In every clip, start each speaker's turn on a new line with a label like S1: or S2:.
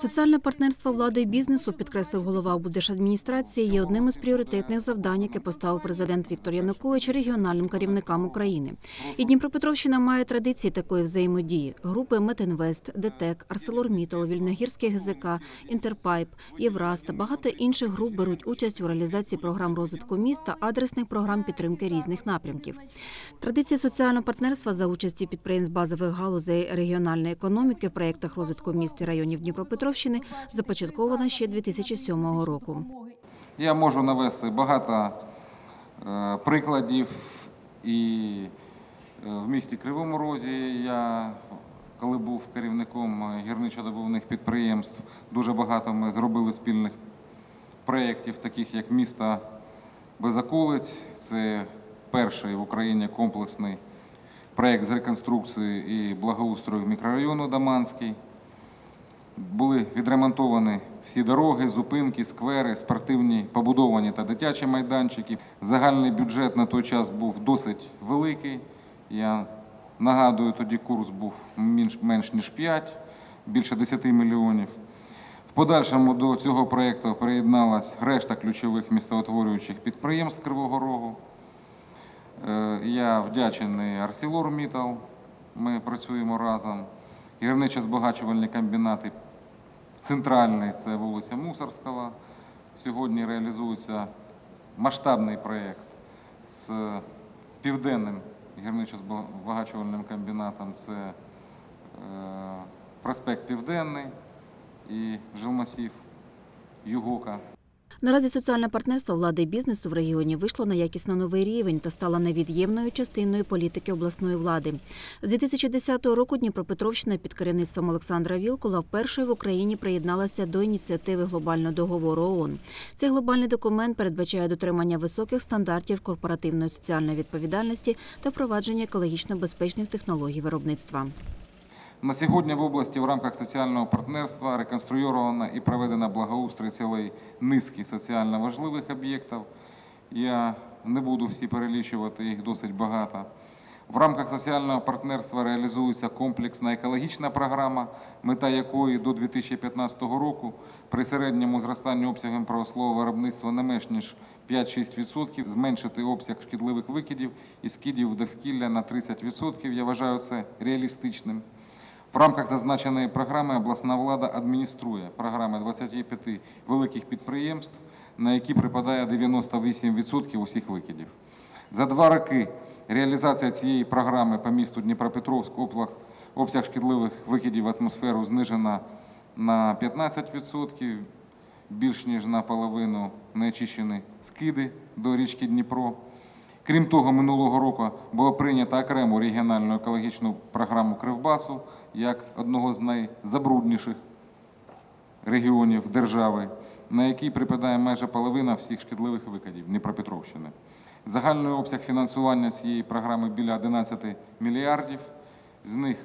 S1: Соціальне партнерство влади і бізнесу, підкреслив голова облдержадміністрації, є одним із пріоритетних завдань, яке поставив президент Віктор Янукович регіональним керівникам України. І Дніпропетровщина має традиції такої взаємодії. Групи Метінвест, ДТЕК, Арселормітал, Вільногірський ГЗК, Інтерпайп, Євраз та багато інших груп беруть участь у реалізації програм розвитку міст та адресних програм підтримки різних напрямків. Традиції соціального партнерства за участі підприємств базових галузей регіональної економіки в проєктах розвитку міст і районів Дніпропетровщини започаткована ще 2007 року.
S2: Я можу навести багато е, прикладів і е, в місті Кривому Розі я, коли був керівником гірничо-добувних підприємств, дуже багато ми зробили спільних проєктів, таких як місто Безаколець. Це перший в Україні комплексний проєкт з реконструкції і благоустрою мікрорайону Даманський. Були відремонтовані всі дороги, зупинки, сквери, спортивні, побудовані та дитячі майданчики. Загальний бюджет на той час був досить великий. Я нагадую, тоді курс був менш, ніж 5, більше 10 мільйонів. В подальшому до цього проєкту приєдналась решта ключових містоутворюючих підприємств Кривого Рогу. Е, Я вдячний ArcelorMittal, Ми працюємо разом. Гірничо-збагачувальні комбінати центральний це вулиця Мусорського. Сьогодні реалізується масштабний проєкт з південним гірничо-збагачувальним комбінатом. Це е, проспект Південний і жилмасів Югока.
S1: Наразі соціальне партнерство влади і бізнесу в регіоні вийшло на якісно новий рівень та стало невід'ємною частиною політики обласної влади. З 2010 року Дніпропетровщина під керівництвом Олександра Вілкула вперше в Україні приєдналася до ініціативи глобального договору ООН. Цей глобальний документ передбачає дотримання високих стандартів корпоративної соціальної відповідальності та впровадження екологічно безпечних технологій виробництва.
S2: На сьогодні в області в рамках соціального партнерства реконструйована і проведена благоустрій цілої низки соціально важливих об'єктів. Я не буду всі перелічувати, їх досить багато. В рамках соціального партнерства реалізується комплексна екологічна програма, мета якої до 2015 року при середньому зростанні обсягом промислового виробництва не менш ніж 5-6%, зменшити обсяг шкідливих викидів і скидів довкілля на 30%. Я вважаю це реалістичним. В рамках зазначеної програми обласна влада адмініструє програми 25 великих підприємств, на які припадає 98% усіх викидів. За два роки реалізація цієї програми по місту Дніпропетровськ облах- обсяг шкідливих викидів в атмосферу знижена на 15%, більш ніж наполовину неочищені скиди до річки Дніпро. Крім того, минулого року було прийнято окрему регіональну екологічну програму Кривбасу як одного з найзабрудніших регіонів держави, на який припадає майже половина всіх шкідливих викидів Дніпропетровщини. Загальний обсяг фінансування цієї програми біля 11 мільярдів, з них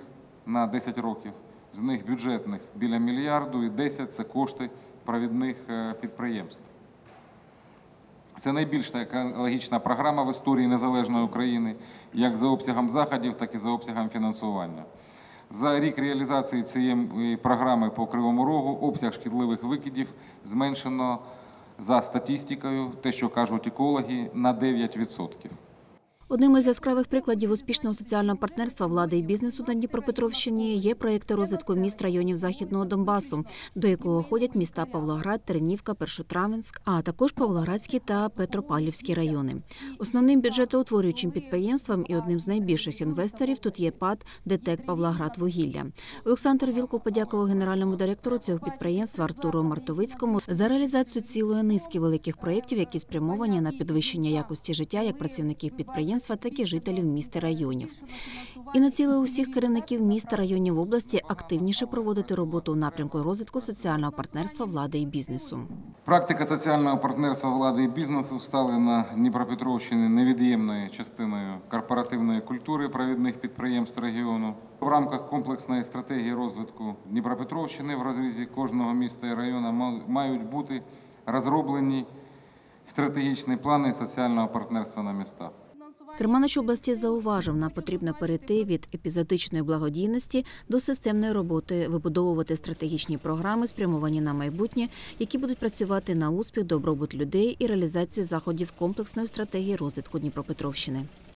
S2: на 10 років, з них бюджетних біля мільярду і 10 – це кошти провідних е, підприємств. Це найбільша екологічна програма в історії незалежної України, як за обсягом заходів, так і за обсягом фінансування. За рік реалізації цієї програми по Кривому Рогу обсяг шкідливих викидів зменшено за статистикою, те, що кажуть екологи, на 9%.
S1: Одним із яскравих прикладів успішного соціального партнерства влади і бізнесу на Дніпропетровщині є проекти розвитку міст районів Західного Донбасу, до якого ходять міста Павлоград, Тернівка, Першотравенськ, а також Павлоградський та Петропавлівський райони. Основним бюджетоутворюючим підприємством і одним з найбільших інвесторів тут є ПАД ДТЕК Павлоград Вугілля. Олександр Вілкул подякував генеральному директору цього підприємства Артуру Мартовицькому за реалізацію цілої низки великих проєктів, які спрямовані на підвищення якості життя як працівників підприємства, так і жителів міста районів. І націлив усіх керівників міста районів області активніше проводити роботу у напрямку розвитку соціального партнерства влади і бізнесу.
S2: Практика соціального партнерства влади і бізнесу стали на Дніпропетровщині невід'ємною частиною корпоративної культури провідних підприємств регіону. В рамках комплексної стратегії розвитку Дніпропетровщини в розрізі кожного міста і району ма- мають бути розроблені стратегічні плани соціального партнерства на містах.
S1: Керманич області зауважив, нам потрібно перейти від епізодичної благодійності до системної роботи, вибудовувати стратегічні програми, спрямовані на майбутнє, які будуть працювати на успіх, добробут людей і реалізацію заходів комплексної стратегії розвитку Дніпропетровщини.